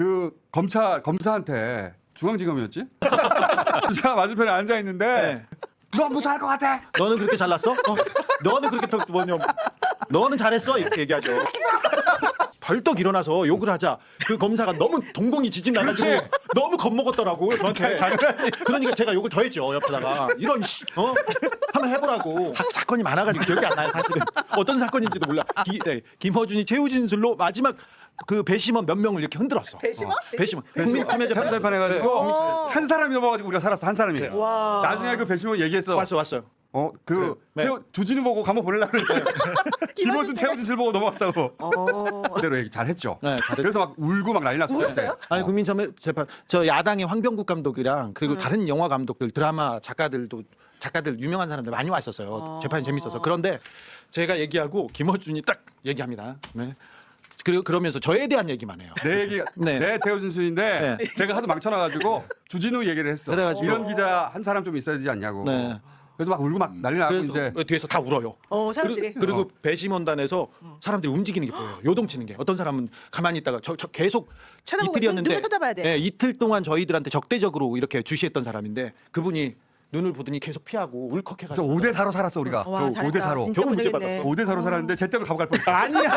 그 검찰 검사한테 중앙지검이었지? 검사 맞은편에 앉아 있는데 네. 너 무사할 것 같아. 너는 그렇게 잘났어? 어? 너는 그렇게 더 뭐냐? 너는 잘했어 이렇게 얘기하죠. 벌떡 일어나서 욕을 하자. 그 검사가 너무 동공이 지진 나가지고 너무 겁먹었더라고 저한테. 그러니까 제가 욕을 더했죠 옆에다가 이런 씨, 어 한번 해보라고. 사, 사건이 많아가지고 기억이 안 나요 사실은. 어떤 사건인지도 몰라. 기, 네, 김허준이 최후 진술로 마지막 그 배심원 몇 명을 이렇게 흔들었어. 배심원? 어, 배심원. 국민 참여재판 참사판 해가지고 어. 한 사람이 넘어가지고 우리가 살았어 한 사람이에요. 와. 나중에 그 배심원 얘기했어. 왔어 왔어요. 어그 네. 주진우 보고 감옥 보내려고 그랬는데 김호준 최우진 실 보고 넘어갔다고. 어. 그대로 얘기 잘했죠. 네, 잘했죠. 그래서 막 울고 막 난리 났었어요. 울었어요? 아니 국민 참여 재판 저 야당의 황병국 감독이랑 음. 그리고 다른 영화 감독들 드라마 작가들도 작가들 유명한 사람들 많이 왔었어요 어. 재판이 재밌어서 그런데 제가 얘기하고 김어준이 딱 얘기합니다 네. 그리고 그러면서 저에 대한 얘기만 해요 내 얘기가 네. 내 최우진 수인데 네. 제가 하도 망쳐놔가지고 주진우 얘기를 했어. 그래가지고. 이런 기자 한 사람 좀 있어야 되지 않냐고. 네. 그래서 막 울고 막 난리 나고 그래서 이제 뒤에서 다 울어요 어, 사람들이. 그리고, 그리고 배심원단에서 사람들이 움직이는 게 보여요 요동치는 게 어떤 사람은 가만히 있다가 저, 저 계속 쳐다보고 이틀이었는데 눈을 쳐다봐야 돼. 예, 이틀 동안 저희들한테 적대적으로 이렇게 주시했던 사람인데 그분이 눈을 보더니 계속 피하고 그래서 울컥해가지고 5대 4로 살았어 우리가. 와, 그 잘했다. 5대 4로. 진짜 겨우 문제 고생했네. 받았어. 5대 4로 살았는데 제때로 감옥 갈 뻔했어. 아니야